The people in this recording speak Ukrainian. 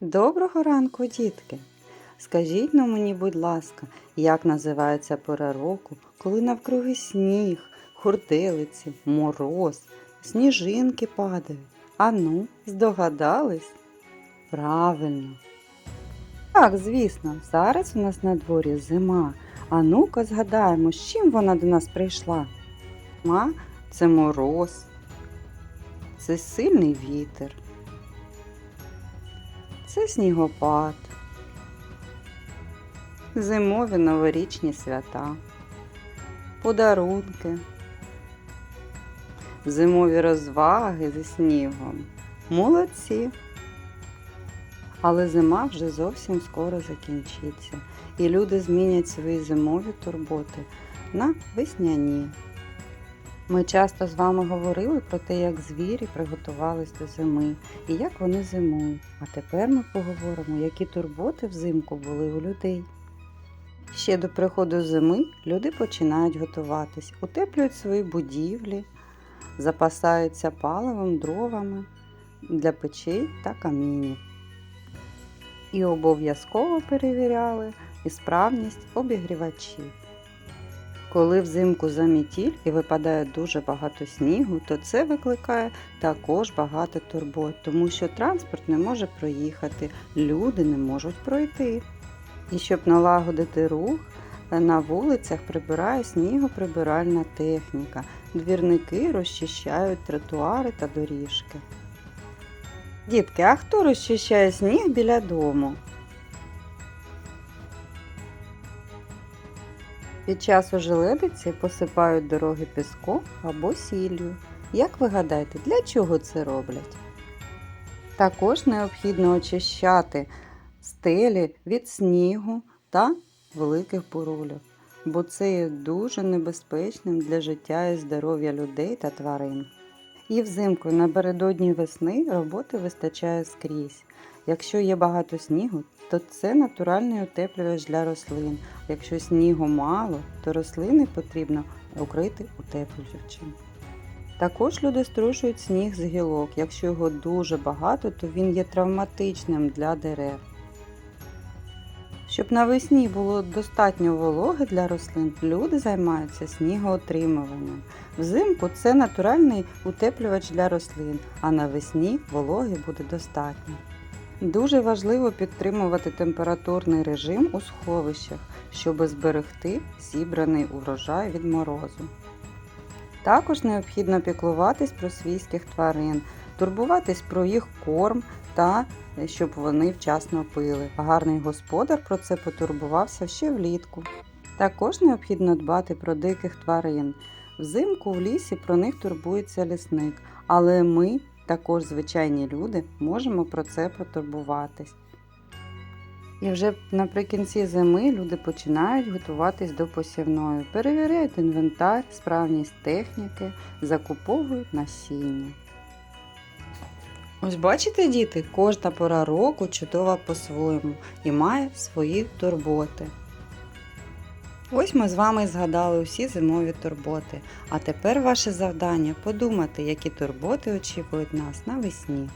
Доброго ранку, дітки! Скажіть ну мені, будь ласка, як називається пора року, коли навкруги сніг, хурделиці, мороз, сніжинки падають? Ану, здогадались? Правильно. Так, звісно, зараз у нас на дворі зима. А ну-ка згадаємо, з чим вона до нас прийшла. Зима – це мороз, це сильний вітер. Це снігопад, зимові новорічні свята, подарунки, зимові розваги зі снігом. Молодці! Але зима вже зовсім скоро закінчиться, і люди змінять свої зимові турботи на весняні. Ми часто з вами говорили про те, як звірі приготувались до зими і як вони зимують. А тепер ми поговоримо, які турботи взимку були у людей. Ще до приходу зими люди починають готуватись, утеплюють свої будівлі, запасаються паливом, дровами для печей та камінів. І обов'язково перевіряли ісправність обігрівачів. Коли взимку замітіль і випадає дуже багато снігу, то це викликає також багато турбот, тому що транспорт не може проїхати, люди не можуть пройти. І щоб налагодити рух, на вулицях прибирає снігоприбиральна техніка. Двірники розчищають тротуари та доріжки. Дітки, а хто розчищає сніг біля дому? Під час ожеледиці посипають дороги піском або сіллю. Як ви гадаєте, для чого це роблять? Також необхідно очищати стелі від снігу та великих бурульок, бо це є дуже небезпечним для життя і здоров'я людей та тварин. І взимку напередодні весни роботи вистачає скрізь. Якщо є багато снігу, то це натуральний утеплювач для рослин. Якщо снігу мало, то рослини потрібно укрити утеплювачем. Також люди струшують сніг з гілок. Якщо його дуже багато, то він є травматичним для дерев. Щоб навесні було достатньо вологи для рослин, люди займаються снігоотримуванням. Взимку це натуральний утеплювач для рослин, а навесні вологи буде достатньо. Дуже важливо підтримувати температурний режим у сховищах, щоб зберегти зібраний урожай від морозу. Також необхідно піклуватись про свійських тварин, турбуватись про їх корм та щоб вони вчасно пили. Гарний господар про це потурбувався ще влітку. Також необхідно дбати про диких тварин. Взимку в лісі про них турбується лісник, але ми, також звичайні люди, можемо про це потурбуватись. І вже наприкінці зими люди починають готуватись до посівної, перевіряють інвентар, справність техніки, закуповують насіння. Ось бачите, діти, кожна пора року чудова по-своєму і має свої турботи. Ось ми з вами згадали усі зимові турботи. А тепер ваше завдання подумати, які турботи очікують нас навесні.